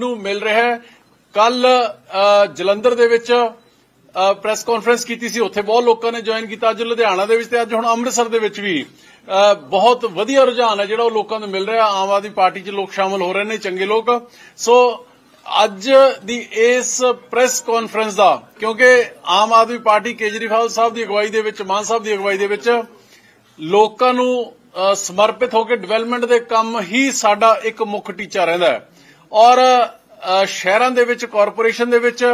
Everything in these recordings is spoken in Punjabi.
ਨੂੰ ਮਿਲ ਰਿਹਾ ਹੈ। ਕੱਲ ਜਲੰਧਰ ਦੇ ਵਿੱਚ ਪ੍ਰੈਸ ਕਾਨਫਰੰਸ ਕੀਤੀ ਸੀ। ਉੱਥੇ ਬਹੁਤ ਲੋਕਾਂ ਨੇ ਜੁਆਇਨ ਕੀਤਾ। ਅੱਜ ਲੁਧਿਆਣਾ ਦੇ ਵਿੱਚ ਤੇ ਅੱਜ ਹੁਣ ਅੰਮ੍ਰਿਤਸਰ ਦੇ ਵਿੱਚ ਵੀ ਬਹੁਤ ਵਧੀਆ ਰੁਝਾਨ ਹੈ ਜਿਹੜਾ ਉਹ ਲੋਕਾਂ ਨੂੰ ਮਿਲ ਰਿਹਾ। ਆਮ ਆਦਮੀ ਪਾਰਟੀ 'ਚ ਲੋਕ ਸ਼ਾਮਲ ਹੋ ਰਹੇ ਨੇ, ਚੰਗੇ ਲੋਕ। ਸੋ, ਅੱਜ ਦੀ ਇਸ ਪ੍ਰੈਸ ਕਾਨਫਰੰਸ ਦਾ, ਕਿਉਂਕਿ ਆਮ ਆਦਮੀ ਪਾਰਟੀ ਕੇਜਰੀਵਾਲ ਸਾਹਿਬ ਦੀ ਅਗਵਾਈ ਦੇ ਵਿੱਚ, ਮਾਨ ਸਾਹਿਬ ਦੀ ਅਗਵਾਈ ਦੇ ਵਿੱਚ, ਲੋਕਾਂ ਨੂੰ ਸਮਰਪਿਤ ਹੋ ਕੇ ਡਿਵੈਲਪਮੈਂਟ ਦੇ ਕੰਮ ਹੀ ਸਾਡਾ ਇੱਕ ਮੁੱਖ ਟੀਚਾ ਰਹਿੰਦਾ ਹੈ। ਔਰ ਸ਼ਹਿਰਾਂ ਦੇ ਵਿੱਚ ਕਾਰਪੋਰੇਸ਼ਨ ਦੇ ਵਿੱਚ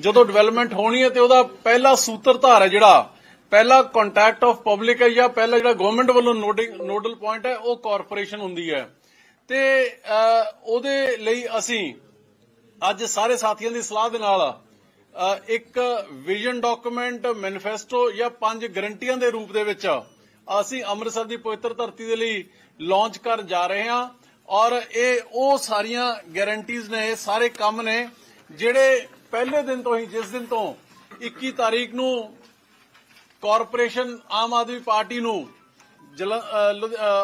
ਜਦੋਂ ਡਿਵੈਲਪਮੈਂਟ ਹੋਣੀ ਹੈ ਤੇ ਉਹਦਾ ਪਹਿਲਾ ਸੂਤਰਧਾਰ ਹੈ ਜਿਹੜਾ ਪਹਿਲਾ ਕੰਟੈਕਟ ਆਫ ਪਬਲਿਕ ਹੈ ਜਾਂ ਪਹਿਲਾ ਜਿਹੜਾ ਗਵਰਨਮੈਂਟ ਵੱਲੋਂ ਨੋਡਲ ਪੁਆਇੰਟ ਹੈ ਉਹ ਕਾਰਪੋਰੇਸ਼ਨ ਹੁੰਦੀ ਹੈ। ਤੇ ਉਹਦੇ ਲਈ ਅਸੀਂ ਅੱਜ ਸਾਰੇ ਸਾਥੀਆਂ ਦੀ ਸਲਾਹ ਦੇ ਨਾਲ ਅ, ਇੱਕ ਵਿਜ਼ਨ ਡਾਕੂਮੈਂਟ ਮੈਨੀਫੈਸਟੋ ਜਾਂ ਪੰਜ ਗਰੰਟੀਆਂ ਦੇ ਰੂਪ ਦੇ ਵਿੱਚ ਅਸੀਂ ਅੰਮ੍ਰਿਤਸਰ ਦੀ ਪਵਿੱਤਰ ਧਰਤੀ ਦੇ ਲਈ ਲਾਂਚ ਕਰਨ ਜਾ ਰਹੇ ਹਾਂ। ਔਰ ਇਹ ਉਹ ਸਾਰੀਆਂ ਗਾਰੰਟੀਆਂ ਨੇ, ਇਹ ਸਾਰੇ ਕੰਮ ਨੇ ਜਿਹੜੇ ਪਹਿਲੇ ਦਿਨ ਤੋਂ ਹੀ, ਜਿਸ ਦਿਨ ਤੋਂ 21 ਤਾਰੀਖ ਨੂੰ ਕਾਰਪੋਰੇਸ਼ਨ ਆਮ ਆਦਮੀ ਪਾਰਟੀ ਨੂੰ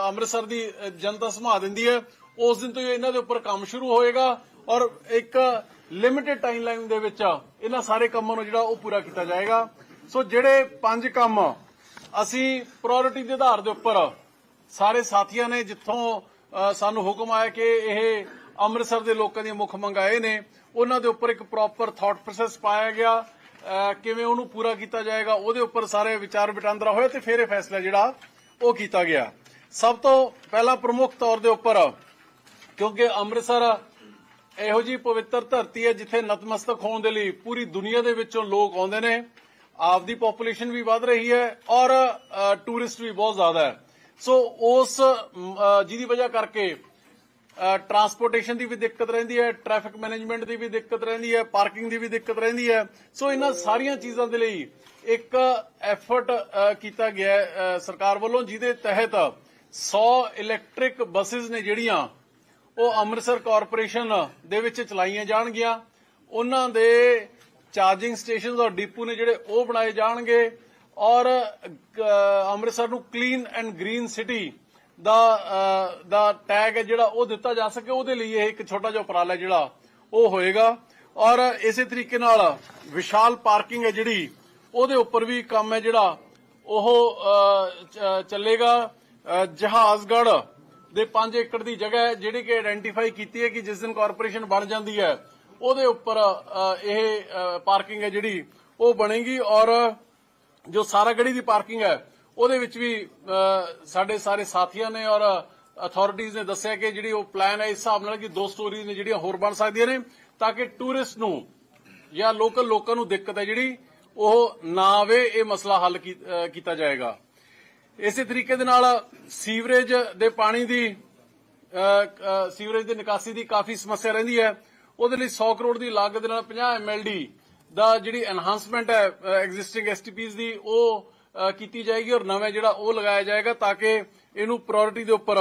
ਅੰਮ੍ਰਿਤਸਰ ਦੀ ਜਨਤਾ ਸਮਾ ਦਿੰਦੀ ਹੈ, ਉਸ ਦਿਨ ਤੋਂ ਹੀ ਇਹਨਾਂ ਦੇ ਉੱਪਰ ਕੰਮ ਸ਼ੁਰੂ ਹੋਏਗਾ ਔਰ ਇੱਕ ਲਿਮਿਟਿਡ ਟਾਈਮਲਾਈਨ ਦੇ ਵਿੱਚ ਇਹਨਾਂ ਸਾਰੇ ਕੰਮਾਂ ਨੂੰ ਜਿਹੜਾ ਉਹ ਪੂਰਾ ਕੀਤਾ ਜਾਏਗਾ। ਸੋ ਜਿਹੜੇ ਪੰਜ ਕੰਮ ਅਸੀਂ ਪ੍ਰਾਇੋਰਟੀ ਦੇ ਆਧਾਰ ਦੇ ਉੱਪਰ ਸਾਰੇ ਸਾਥੀਆਂ ਨੇ ਜਿੱਥੋਂ ਸਾਨੂੰ ਹੁਕਮ ਆਇਆ ਕਿ ਇਹ ਅੰਮ੍ਰਿਤਸਰ ਦੇ ਲੋਕਾਂ ਦੀਆਂ ਮੁੱਖ ਮੰਗਾਏ ਨੇ। ਉਹਨਾਂ ਦੇ ਉੱਪਰ ਇੱਕ ਪ੍ਰੋਪਰ ਥਾਟ ਪ੍ਰੋਸੈਸ ਪਾਇਆ ਗਿਆ। ਕਿਵੇਂ ਉਹਨੂੰ ਪੂਰਾ ਕੀਤਾ ਜਾਏਗਾ, ਉਹਦੇ ਉੱਪਰ ਸਾਰੇ ਵਿਚਾਰ ਵਟਾਂਦਰਾ ਹੋਇਆ ਤੇ ਫਿਰ ਇਹ ਫੈਸਲਾ ਜਿਹੜਾ ਉਹ ਕੀਤਾ ਗਿਆ। ਸਭ ਤੋਂ ਪਹਿਲਾਂ ਪ੍ਰਮੁੱਖ ਤੌਰ ਦੇ ਉੱਪਰ, ਕਿਉਂਕਿ ਅੰਮ੍ਰਿਤਸਰ ਇਹੋ ਜੀ ਪਵਿੱਤਰ ਧਰਤੀ ਹੈ ਜਿੱਥੇ ਨਤਮਸਤਕ ਹੋਣ ਦੇ ਲਈ ਪੂਰੀ ਦੁਨੀਆ ਦੇ ਵਿੱਚੋਂ ਲੋਕ ਆਉਂਦੇ ਨੇ। ਆਪਦੀ ਪੋਪੂਲੇਸ਼ਨ ਵੀ ਵੱਧ ਰਹੀ ਹੈ ਔਰ ਟੂਰਿਸਟ ਵੀ ਬਹੁਤ ਜ਼ਿਆਦਾ ਹੈ। ਸੋ ਉਸ ਜਿਹਦੀ ਵਜ੍ਹਾ ਕਰਕੇ ਟਰਾਂਸਪੋਰਟੇਸ਼ਨ ਦੀ ਵੀ ਦਿੱਕਤ ਰਹਿੰਦੀ ਹੈ ਟ੍ਰੈਫਿਕ ਮੈਨੇਜਮੈਂਟ ਦੀ ਵੀ ਦਿੱਕਤ ਰਹਿੰਦੀ ਹੈ ਪਾਰਕਿੰਗ ਦੀ ਵੀ ਦਿੱਕਤ ਰਹਿੰਦੀ ਹੈ। ਸੋ ਇਹਨਾਂ ਸਾਰੀਆਂ ਚੀਜ਼ਾਂ ਦੇ ਲਈ ਇੱਕ ਐਫਰਟ ਕੀਤਾ ਗਿਆ ਸਰਕਾਰ ਵੱਲੋਂ, ਜਿਹਦੇ ਤਹਿਤ 100 ਇਲੈਕਟ੍ਰਿਕ ਬੱਸਸ ਨੇ ਜਿਹੜੀਆਂ, ਉਹ ਅੰਮ੍ਰਿਤਸਰ ਕਾਰਪੋਰੇਸ਼ਨ ਦੇ ਵਿੱਚ ਚਲਾਈਆਂ ਜਾਣਗੀਆਂ। ਉਹਨਾਂ ਦੇ ਚਾਰਜਿੰਗ ਸਟੇਸ਼ਨਸ ਔਰ ਡਿਪੂ ਨੇ ਜਿਹੜੇ ਉਹ ਬਣਾਏ ਜਾਣਗੇ। ਔਰ ਅੰਮ੍ਰਿਤਸਰ ਨੂੰ ਕਲੀਨ ਐਂਡ ਗ੍ਰੀਨ ਸਿਟੀ ਦਾ ਦਾ ਟੈਗ ਹੈ ਜਿਹੜਾ ਉਹ ਦਿੱਤਾ ਜਾ ਸਕੇ, ਉਹਦੇ ਲਈ ਇਹ ਇੱਕ ਛੋਟਾ ਜਿਹਾ ਉਪਰਾਲਾ ਹੈ ਜਿਹੜਾ ਉਹ ਹੋਏਗਾ। ਔਰ ਇਸੇ ਤਰੀਕੇ ਨਾਲ ਵਿਸ਼ਾਲ ਪਾਰਕਿੰਗ ਹੈ ਜਿਹੜੀ, ਉਹਦੇ ਉੱਪਰ ਵੀ ਕੰਮ ਹੈ ਜਿਹੜਾ, ਉਹ ਚੱਲੇਗਾ। ਜਹਾਜ਼ਗੜ ਦੇ 5 ਏਕੜ ਦੀ ਜਗ੍ਹਾ ਜਿਹੜੀ ਕਿ ਆਇਡੈਂਟੀਫਾਈ ਕੀਤੀ ਹੈ ਕਿ ਜਿਸ ਦਿਨ ਕਾਰਪੋਰੇਸ਼ਨ ਬਣ ਜਾਂਦੀ ਹੈ, ਉਹਦੇ ਉੱਪਰ ਇਹ ਪਾਰਕਿੰਗ ਹੈ ਜਿਹੜੀ, ਉਹ ਬਣੇਗੀ। ਔਰ ਜੋ ਸਾਰਾ ਗੜੀ ਦੀ ਪਾਰਕਿੰਗ ਹੈ, ਉਹਦੇ ਵਿੱਚ ਵੀ ਸਾਡੇ ਸਾਰੇ ਸਾਥੀਆਂ ਨੇ ਔਰ ਅਥਾਰਟੀਆਂ ਨੇ ਦੱਸਿਆ ਕਿ ਜਿਹੜੀ ਉਹ ਪਲਾਨ ਹੈ, ਇਸ ਹਿਸਾਬ ਨਾਲ ਕਿ ਦੋ ਸਟੋਰੀਜ਼ ਨੇ ਜਿਹੜੀਆਂ ਹੋਰ ਬਣ ਸਕਦੀਆਂ ਨੇ, ਤਾਂ ਕਿ ਟੂਰਿਸਟ ਨੂੰ ਜਾਂ ਲੋਕਲ ਲੋਕਾਂ ਨੂੰ ਦਿੱਕਤ ਹੈ ਜਿਹੜੀ, ਉਹ ਨਾ ਆਵੇ, ਇਹ ਮਸਲਾ ਹੱਲ ਕੀਤਾ ਜਾਏਗਾ। ਇਸੇ ਤਰੀਕੇ ਦੇ ਨਾਲ ਸੀਵਰੇਜ ਦੇ ਪਾਣੀ ਦੀ ਸੀਵਰੇਜ ਦੀ ਨਿਕਾਸੀ ਦੀ ਕਾਫੀ ਸਮੱਸਿਆ ਰਹਿੰਦੀ ਹੈ। ਉਹਦੇ ਲਈ 100 ਕਰੋੜ ਦੀ ਲਾਗਤ ਦੇ ਨਾਲ 50 ਐਮਐਲਡੀ ਦਾ ਜਿਹੜੀ ਐਨਹਾਂਸਮੈਂਟ ਹੈ ਐਗਜ਼ਿਸਟਿੰਗ ਐਸਟੀਪੀਜ਼ ਦੀ ਉਹ ਕੀਤੀ ਜਾਏਗੀ ਔਰ ਨਵੇਂ ਜਿਹੜਾ ਉਹ ਲਗਾਇਆ ਜਾਏਗਾ ਤਾਂ ਕਿ ਇਹਨੂੰ ਪ੍ਰਾਇੋਰਟੀ ਦੇ ਉੱਪਰ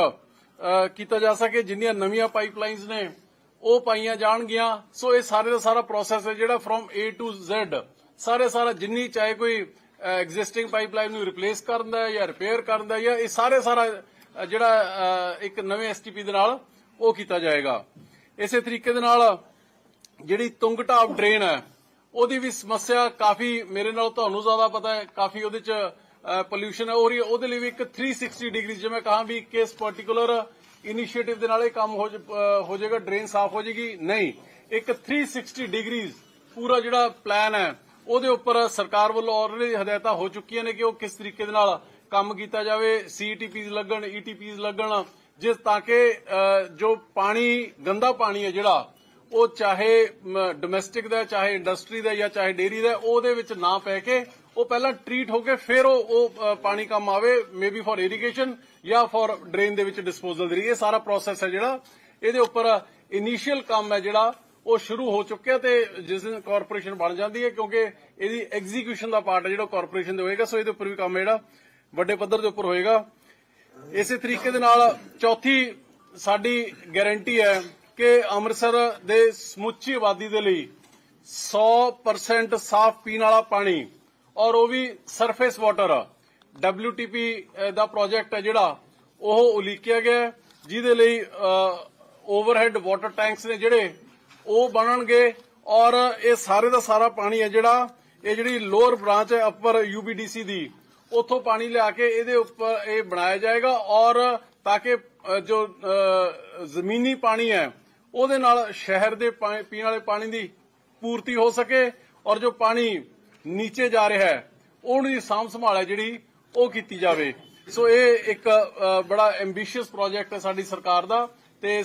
ਕੀਤਾ ਜਾ ਸਕੇ। ਜਿੰਨੀਆਂ ਨਵੀਆਂ ਪਾਈਪਲਾਈਨਸ ਨੇ ਉਹ ਪਾਈਆਂ ਜਾਣਗੀਆਂ। ਸੋ ਇਹ ਸਾਰੇ ਦਾ ਸਾਰਾ ਪ੍ਰੋਸੈਸ ਹੈ ਜਿਹੜਾ ਫਰੋਮ A ਟੂ Z ਸਾਰੇ ਸਾਰਾ ਜਿੰਨੀ ਚਾਹੇ ਕੋਈ ਐਗਜ਼ਿਸਟਿੰਗ ਪਾਈਪਲਾਈਨ ਨੂੰ ਰਿਪਲੇਸ ਕਰਨ ਦਾ ਜਾਂ ਰਿਪੇਅਰ ਕਰਨ ਦਾ ਜਾਂ ਇਹ ਸਾਰੇ ਸਾਰਾ ਅ, ਜਿਹੜਾ ਅ, ਇੱਕ ਨਵੇਂ ਐਸਟੀਪੀ ਦੇ ਨਾਲ ਉਹ ਕੀਤਾ ਜਾਏਗਾ। ਇਸੇ ਤਰੀਕੇ ਦੇ ਨਾਲ ਜਿਹੜੀ ਤੁੰਗਟਾਪ ਡਰੇਨ ਹੈ ਉਹਦੀ ਵੀ ਸਮੱਸਿਆ ਕਾਫੀ ਮੇਰੇ ਨਾਲ ਤੁਹਾਨੂੰ ਜ਼ਿਆਦਾ ਪਤਾ ਹੈ, ਕਾਫੀ ਉਹਦੇ ਚ ਪੋਲੂਸ਼ਨ ਹੈ ਹੋ। ਰਹੀ ਹੈ ਉਹਦੇ ਲਈ ਵੀ ਇੱਕ 360 ਡਿਗਰੀ ਜਿਵੇਂ ਕਹਾਂ ਵੀ ਕਿ ਇਸ ਪਾਰਟਿਕੂਲਰ ਇਨੀਸ਼ੀਏਟਿਵ ਦੇ ਨਾਲ ਇਹ ਕੰਮ ਹੋ ਜ- ਜਾਏਗਾ ਡਰੇਨ ਸਾਫ਼ ਹੋ ਜਾਏਗੀ। ਨਹੀਂ, ਇੱਕ 360 ਡਿਗਰੀਜ਼ ਪੂਰਾ ਜਿਹੜਾ ਪਲਾਨ ਹੈ, ਉਹਦੇ ਉੱਪਰ ਸਰਕਾਰ ਵੱਲੋਂ ਆਲਰੇਡੀ ਹਦਾਇਤਾਂ ਹੋ ਚੁੱਕੀਆਂ ਨੇ ਕਿ ਉਹ ਕਿਸ ਤਰੀਕੇ ਦੇ ਨਾਲ ਕੰਮ ਕੀਤਾ ਜਾਵੇ ਸੀਟੀਪੀਜ਼ ਲੱਗਣ ਈਟੀਪੀਜ਼ ਲੱਗਣ, ਜਿਸ ਤਾਂ ਕਿ ਜੋ ਪਾਣੀ, ਗੰਦਾ ਪਾਣੀ ਹੈ ਜਿਹੜਾ ਉਹ ਚਾਹੇ ਡੋਮੈਸਟਿਕ ਦਾ, ਚਾਹੇ ਇੰਡਸਟਰੀ ਦਾ ਜਾਂ ਚਾਹੇ ਡੇਰੀ ਦਾ, ਉਹਦੇ ਵਿੱਚ ਨਾ ਪੈ ਕੇ ਉਹ ਪਹਿਲਾਂ ਟ੍ਰੀਟ ਹੋ ਕੇ ਫਿਰ ਉਹ ਉਹ ਪਾਣੀ ਕੰਮ ਆਵੇ ਮੇਬੀ ਫॉर ਇਰੀਗੇਸ਼ਨ ਜਾਂ ਫॉर ਡਰੇਨ ਦੇ ਵਿੱਚ ਡਿਸਪੋਜ਼ਲ ਦੇ ਲਈ। ਇਹ ਸਾਰਾ ਪ੍ਰੋਸੈਸ ਹੈ ਜਿਹੜਾ। ਇਹਦੇ ਉੱਪਰ ਇਨੀਸ਼ੀਅਲ ਕੰਮ ਹੈ ਜਿਹੜਾ, ਉਹ ਸ਼ੁਰੂ ਹੋ ਚੁੱਕਿਆ ਤੇ ਜਿਸ ਦਿਨ ਕਾਰਪੋਰੇਸ਼ਨ ਬਣ ਜਾਂਦੀ ਹੈ, ਕਿਉਂਕਿ ਇਹਦੀ ਐਗਜ਼ੀਕਿਊਸ਼ਨ ਦਾ ਪਾਰਟ ਜਿਹੜਾ ਕਾਰਪੋਰੇਸ਼ਨ ਦੇ ਹੋਏਗਾ, ਸੋ ਇਹਦੇ ਉੱਪਰ ਵੀ ਕੰਮ ਜਿਹੜਾ, ਵੱਡੇ ਪੱਧਰ ਦੇ ਉੱਪਰ ਹੋਏਗਾ। ਇਸੇ ਤਰੀਕੇ ਦੇ ਨਾਲ ਚੌਥੀ ਸਾਡੀ ਗਾਰੰਟੀ ਹੈ ਕਿ ਅੰਮ੍ਰਿਤਸਰ ਦੇ ਸਮੁੱਚੀ ਆਬਾਦੀ ਦੇ ਲਈ 100% ਸਾਫ਼ ਪੀਣ ਵਾਲਾ ਪਾਣੀ ਔਰ ਉਹ ਵੀ ਸਰਫੇਸ ਵਾਟਰ WTP ਦਾ ਪ੍ਰੋਜੈਕਟ ਹੈ ਜਿਹੜਾ, ਉਹ ਉਲੀਕਿਆ ਗਿਆ ਜਿਹਦੇ ਲਈ ਓਵਰਹੈੱਡ ਵਾਟਰ ਟੈਂਕਸ ਨੇ ਜਿਹੜੇ, ਉਹ ਬਣਨਗੇ ਔਰ ਇਹ ਸਾਰੇ ਦਾ ਸਾਰਾ ਪਾਣੀ ਹੈ ਜਿਹੜਾ, ਇਹ ਜਿਹੜੀ ਲੋਅਰ ਬ੍ਰਾਂਚ ਹੈ ਅਪਰ ਯੂਬੀਡੀਸੀ ਦੀ, ਉੱਥੋਂ ਪਾਣੀ ਲਿਆ ਕੇ ਇਹਦੇ ਉੱਪਰ ਇਹ ਬਣਾਇਆ ਜਾਏਗਾ ਔਰ ਤਾਂ ਕਿ ਜੋ ਜ਼ਮੀਨੀ ਪਾਣੀ ਹੈ ਉਹਦੇ ਨਾਲ ਸ਼ਹਿਰ ਦੇ ਪਾ- ਪੀਣ ਵਾਲੇ ਪਾਣੀ ਦੀ ਪੂਰਤੀ ਹੋ ਸਕੇ ਔਰ ਜੋ ਪਾਣੀ ਨੀਚੇ ਜਾ ਰਿਹਾ ਹੈ ਦੀ ਸਾਂਭ ਸੰਭਾਲ ਹੈ ਜਿਹੜੀ ਉਹ ਕੀਤੀ ਜਾਵੇ। ਸੋ ਇਹ ਇੱਕ ਬੜਾ ਐਂਬੀਸ਼ੀਅਸ ਪ੍ਰੋਜੈਕਟ ਹੈ ਸਾਡੀ ਸਰਕਾਰ ਦਾ ਤੇ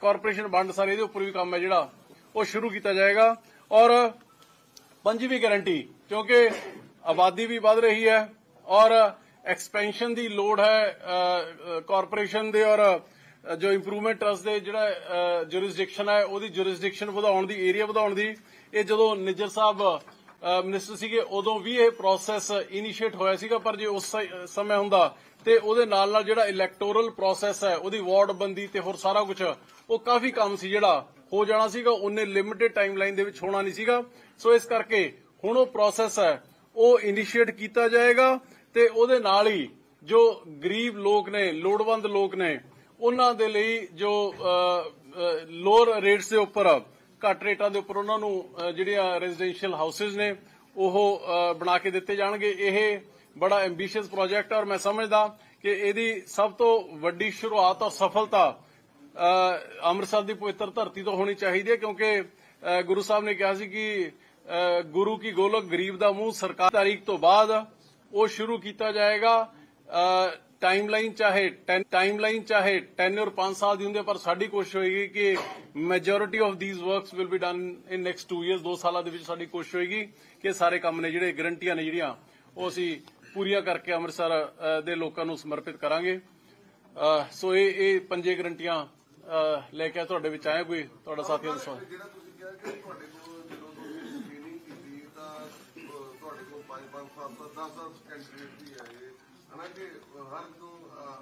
ਕਾਰਪੋਰੇਸ਼ਨ ਬੰਡ ਸਾਰੇ ਇਹਦੇ ਉੱਪਰ ਵੀ ਕੰਮ ਹੈ ਜਿਹੜਾ ਉਹ ਸ਼ੁਰੂ ਕੀਤਾ ਜਾਏਗਾ। ਔਰ ਪੰਜਵੀਂ ਗਾਰੰਟੀ ਕਿਉਂਕਿ ਆਬਾਦੀ ਵੀ ਵੱਧ ਰਹੀ ਹੈ ਔਰ ਐਕਸਪੈਂਸ਼ਨ ਦੀ ਲੋੜ ਹੈ ਕਾਰਪੋਰੇਸ਼ਨ ਦੇ ਔਰ ਜੋ ਇੰਪਰੂਵਮੈਂਟ ਟਰਸਟ ਦੇ ਜਿਹੜਾ ਜੁਰਿਸਡਿਕਸ਼ਨ ਹੈ ਉਹਦੀ ਜੁਰਿਸਡਿਕਸ਼ਨ ਵਧਾਉਣ ਦੀ ਏਰੀਆ ਵਧਾਉਣ ਦੀ, ਇਹ ਜਦੋਂ ਨਿੱਜਰ ਸਾਹਿਬ ਮਿਨਿਸਟਰ ਸੀਗੇ, ਉਦੋਂ ਵੀ ਇਹ ਪ੍ਰੋਸੈਸ ਇਨੀਸ਼ੀਏਟ ਹੋਇਆ ਸੀਗਾ, ਪਰ ਜੇ ਉਸ ਸਮੇਂ ਹੁੰਦਾ, ਤੇ ਉਹਦੇ ਨਾਲ ਨਾਲ ਜਿਹੜਾ ਇਲੈਕਟੋਰਲ ਪ੍ਰੋਸੈਸ ਹੈ, ਉਹਦੀ ਵਾਰਡ ਬੰਦੀ ਤੇ ਹੋਰ ਸਾਰਾ ਕੁਝ ਉਹ ਕਾਫੀ ਕੰਮ ਸੀ ਜਿਹੜਾ, ਹੋ ਜਾਣਾ ਸੀਗਾ, ਉਹਨੇ ਲਿਮਿਟਿਡ ਟਾਈਮਲਾਈਨ ਦੇ ਵਿੱਚ ਹੋਣਾ ਨਹੀਂ ਸੀਗਾ। ਸੋ ਇਸ ਕਰਕੇ ਹੁਣ ਉਹ ਪ੍ਰੋਸੈਸ ਹੈ, ਉਹ ਇਨੀਸ਼ੀਏਟ ਕੀਤਾ ਜਾਏਗਾ, ਤੇ ਉਹਦੇ ਨਾਲ ਹੀ ਜੋ ਗਰੀਬ ਲੋਕ ਨੇ, ਲੋੜਵੰਦ ਲੋਕ ਨੇ ਉਹਨਾਂ ਦੇ ਲਈ ਜੋ ਲੋਅਰ ਰੇਟਸ ਦੇ ਉੱਪਰ ਘੱਟ ਰੇਟਾਂ ਦੇ ਉੱਪਰ ਉਹਨਾਂ ਨੂੰ ਜਿਹੜੀਆਂ ਰੈਜ਼ੀਡੈਂਸ਼ੀਅਲ ਹਾਊਸਸ ਨੇ ਉਹ ਬਣਾ ਕੇ ਦਿੱਤੇ ਜਾਣਗੇ। ਇਹ ਬੜਾ ਐਂਬੀਸ਼ੀਅਸ ਪ੍ਰੋਜੈਕਟ ਹੈ ਔਰ ਮੈਂ ਸਮਝਦਾ ਕਿ ਇਹਦੀ ਸਭ ਤੋਂ ਵੱਡੀ ਸ਼ੁਰੂਆਤ ਔਰ ਸਫਲਤਾ ਅੰਮ੍ਰਿਤਸਰ ਦੀ ਪਵਿੱਤਰ ਧਰਤੀ ਤੋਂ ਹੋਣੀ ਚਾਹੀਦੀ ਹੈ ਕਿਉਂਕਿ ਅ, ਗੁਰੂ ਸਾਹਿਬ ਨੇ ਕਿਹਾ ਸੀ ਕਿ ਗੁਰੂ ਕੀ ਗੋਲਕ ਗਰੀਬ ਦਾ ਮੂੰਹ ਸਰਕਾਰ ਤਾਰੀਖ ਤੋਂ ਬਾਅਦ ਉਹ ਸ਼ੁਰੂ ਕੀਤਾ ਜਾਏਗਾ। ਟਾਈਮਲਾਈਨ ਚਾਹੇ ਟਾਈਮਲਾਈਨ ਚਾਹੇ ਟੈਨਰ 5 ਸਾਲ ਦੀ ਹੁੰਦੀ ਹੈ, ਪਰ ਸਾਡੀ ਕੋਸ਼ਿਸ਼ ਹੋਏਗੀ ਕਿ majority of these works will be done in next 2 years 2 ਸਾਲਾਂ ਦੇ ਵਿੱਚ ਸਾਡੀ ਕੋਸ਼ਿਸ਼ ਹੋਏਗੀ ਕਿ ਸਾਰੇ ਕੰਮ ਨੇ ਜਿਹੜੇ ਗਰੰਟੀਆਂ ਨੇ ਜਿਹੜੀਆਂ ਉਹ ਅਸੀਂ ਪੂਰੀਆਂ ਕਰਕੇ ਅੰਮ੍ਰਿਤਸਰ ਦੇ ਲੋਕਾਂ ਨੂੰ ਸਮਰਪਿਤ ਕਰਾਂਗੇ। ਸੋ ਇਹ ਇਹ ਪੰਜੇ ਗਰੰਟੀਆਂ ਲੈ ਕੇ ਤੁਹਾਡੇ ਵਿੱਚ ਆਇਆ ਕੋਈ ਤੁਹਾਡਾ ਸਾਥੀਆਂ ਦੱਸੋ ਜਿਹੜਾ ਤੁਸੀਂ ਕਿਹਾ ਕਿ ਤੁਹਾਡੇ ਕੋਲ ਜਦੋਂ ਤੁਸੀਂ ਸਕਰੀਨਿੰਗ ਕੀਤੀ ਤਾਂ ਤੁਹਾਡੇ ਕੋਲ 5 5 7-10 ਕੈਂਡੀਡੇਟ ਵੀ ਆਏ ਹਨਾ ਕਿ ਹਰ ਇੱਕ ਨੂੰ ਅਹ,